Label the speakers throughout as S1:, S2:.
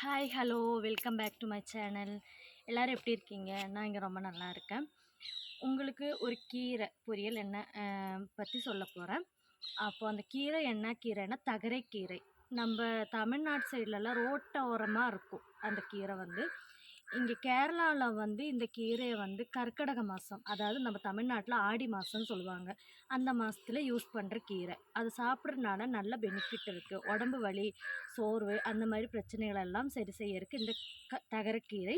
S1: Hi hello welcome back to my channel எல்லோரும் எப்படி இருக்கீங்க? நான் இங்கே ரொம்ப நல்லா இருக்கேன். உங்களுக்கு ஒரு கீரை பொரியல் என்ன பற்றி சொல்ல போகிறேன் அப்போ அந்த கீரை என்ன கீரைன்னா தகரைக்கீரை. நம்ம தமிழ்நாட்டு சைட்லலாம் ரோட்டோரமாக இருக்கும் அந்த கீரை வந்து. இங்கே கேரளாவில் வந்து இந்த கீரையை வந்து கர்க்கடக மாதம் அதாவது நம்ம தமிழ்நாட்டில் ஆடி மாதம்னு சொல்லுவாங்க. அந்த மாதத்துல யூஸ் பண்ணுற கீரை. அது சாப்பிட்றதுனால நல்ல பெனிஃபிட் இருக்குது உடம்பு வலி சோர்வு அந்த மாதிரி பிரச்சனைகள் எல்லாம் சரி செய்யறதுக்கு இந்த க தகரக்கீரை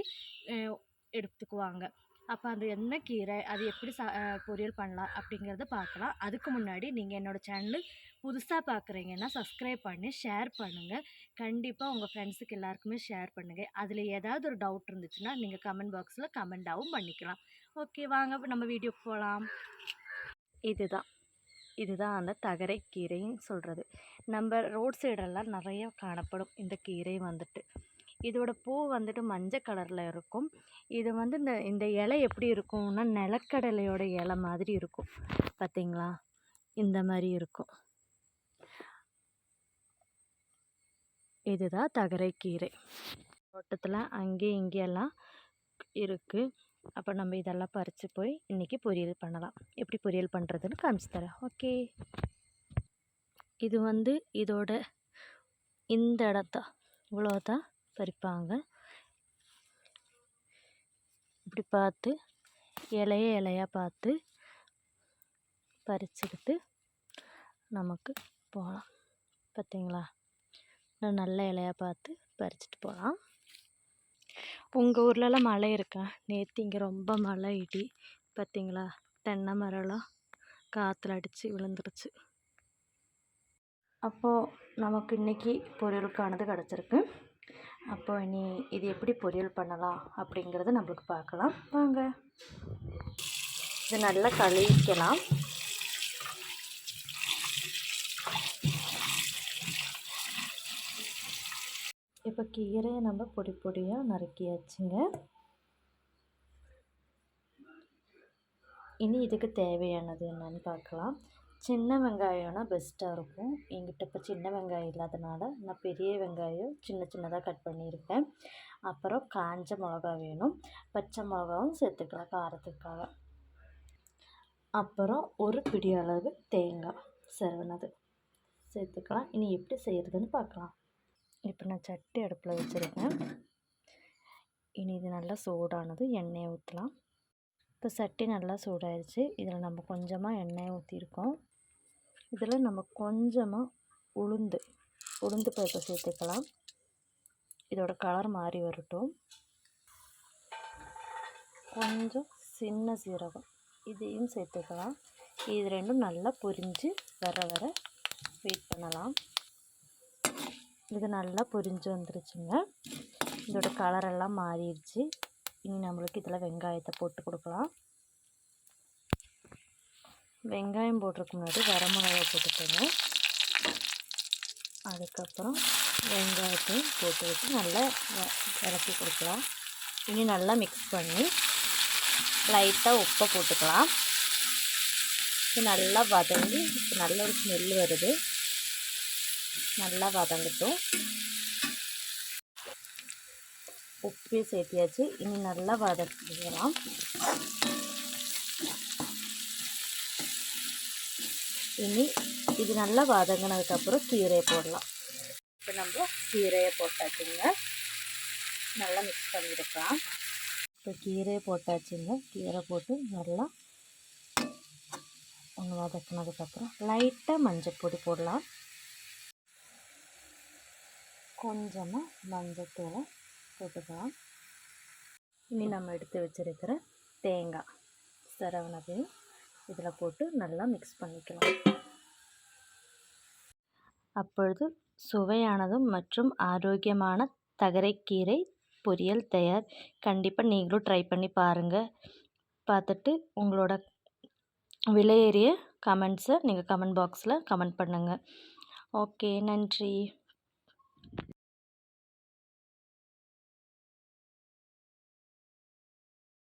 S1: எடுத்துக்குவாங்க. அப்போ அது என்ன கீரை அது எப்படி சா பொரியல் பண்ணலாம் அப்படிங்கிறத பார்க்கலாம். அதுக்கு முன்னாடி நீங்கள் என்னோடய சேனல் புதுசாக பார்க்குறீங்கன்னா சப்ஸ்கிரைப் பண்ணி ஷேர் பண்ணுங்கள் கண்டிப்பாக உங்கள் ஃப்ரெண்ட்ஸுக்கு எல்லாருக்குமே ஷேர் பண்ணுங்கள் அதில் ஏதாவது ஒரு டவுட் இருந்துச்சுன்னா நீங்கள் கமெண்ட் பாக்ஸில் கமெண்டாகவும் பண்ணிக்கலாம். ஓகே வாங்க நம்ம வீடியோக்கு போகலாம் இதுதான். இதுதான் அந்த தகரை கீரைன்னு சொல்கிறது நம்ம ரோட் சைடெல்லாம் நிறைய காணப்படும். இந்த கீரை வந்துட்டு. இதோட பூ வந்துட்டு மஞ்சள் கலரில் இருக்கும். இது வந்து இந்த இந்த இலை எப்படி இருக்கும்னா நிலக்கடலையோட இலை மாதிரி இருக்கும். பார்த்தீங்களா இந்த மாதிரி இருக்கும். இதுதான் தகரைக்கீரை. தோட்டத்தில் அங்கே இங்கேயெல்லாம் இருக்குது அப்போ நம்ம இதெல்லாம் பறித்து போய் இன்றைக்கி பொரியல் பண்ணலாம். எப்படி பொரியல் பண்ணுறதுன்னு காமிச்சு தரேன். ஓகே. இது வந்து இதோட இந்த இடத்த. இவ்வளோதான் பறிப்பாங்க. இப்படி பார்த்து இலைய இலையாக பார்த்து பறிச்சுக்கிட்டு நமக்கு போகலாம். பார்த்தீங்களா? இன்னும் நல்ல இலையாக பார்த்து பறிச்சுட்டு போகலாம். உங்கள் ஊர்லலாம் மழை இருக்கா? நேற்று இங்கே ரொம்ப மழை இடி. பார்த்தீங்களா? தென்னை மரம்லாம் காற்றுல அடித்து விழுந்துருச்சு. அப்போது நமக்கு இன்றைக்கி பொருளுக்கானது கிடச்சிருக்கு. அப்போ இனி இது எப்படி பொரியல் பண்ணலாம் அப்படிங்கிறத நம்மளுக்கு பார்க்கலாம். வாங்க. இது நல்லா கழுவிக்கலாம். இப்போ கீரையை நம்ம பொடி பொடியாக நறுக்கியாச்சுங்க. இனி இதுக்கு தேவையானது என்னன்னு பார்க்கலாம். சின்ன வெங்காயம்னா பெஸ்ட்டாக இருக்கும். என்கிட்ட இப்போ சின்ன வெங்காயம் இல்லாதனால நான் பெரிய வெங்காயம் சின்ன சின்னதாக கட் பண்ணியிருக்கேன். அப்புறம் காஞ்ச மிளகா வேணும். பச்சை மிளகாவும் சேர்த்துக்கலாம் காரத்துக்காக. அப்புறம் ஒரு பிடி அளவு தேங்காய் செரவினது. சேர்த்துக்கலாம். இனி எப்படி செய்கிறதுன்னு பார்க்கலாம். இப்போ நான் சட்டி அடுப்பில் வச்சுருக்கேன். இனி இது நல்லா சூடானது எண்ணெயை ஊற்றலாம் இப்போ சட்டி நல்லா சூடாயிருச்சு. இதில் நம்ம கொஞ்சமாக எண்ணெயை ஊற்றிருக்கோம் இதில் நம்ம கொஞ்சமாக உளுந்து உளுந்து பருப்பை சேர்த்துக்கலாம். இதோட கலர் மாறி வரட்டும். கொஞ்சம் சின்ன சீரகம் இதையும் சேர்த்துக்கலாம். இது ரெண்டும் நல்லா பொரிஞ்சு வர வர வெயிட் பண்ணலாம். இது நல்லா பொரிஞ்சு வந்துருச்சுங்க. இதோட கலரெல்லாம் மாறிடுச்சு. இனி நம்மளுக்கு இதில் வெங்காயத்தை போட்டு கொடுக்கலாம். வெங்காயம் போட்டுருக்கு முன்னாடி வரமிளகா போட்டுக்கோங்க. அதுக்கப்புறம் வெங்காயத்தையும் போட்டு வச்சு நல்லா வ- இறக்கி கொடுக்கலாம். இனி நல்லா மிக்ஸ் பண்ணி லைட்டாக உப்பை போட்டுக்கலாம். இது நல்லா வதங்கி இப்போ நல்ல ஒரு ஸ்மெல் வருது. நல்லா வதங்கட்டும். உப்பையும் சேர்த்தியாச்சு. இனி நல்லா வதக்கலாம் இனி இது நல்லா வதங்கினதுக்கப்புறம் கீரையை போடலாம். இப்போ நம்ம கீரையை போட்டாச்சுங்க. நல்லா மிக்ஸ் பண்ணியிருக்கலாம் இப்போ கீரையை போட்டாச்சுங்க. கீரை போட்டு நல்லா ஒன்று வதக்கினதுக்கப்புறம் லைட்டாக மஞ்சள் பொடி போடலாம். கொஞ்சமாக மஞ்சத்தூளை போட்டுக்கலாம். இனி நம்ம எடுத்து வச்சுருக்கிற தேங்காய் சரவணத்தையும் இதில் போட்டு நல்லா மிக்ஸ் பண்ணிக்கலாம். அப்பொழுது சுவையானதும் மற்றும் ஆரோக்கியமான தகரைக்கீரை பொரியல் தயார். கண்டிப்பாக நீங்களும் ட்ரை பண்ணி பாருங்கள் பார்த்துட்டு உங்களோட விலையேறிய கமெண்ட்ஸை நீங்கள் கமெண்ட் பாக்ஸில் கமெண்ட் பண்ணுங்கள் ஓகே நன்றி.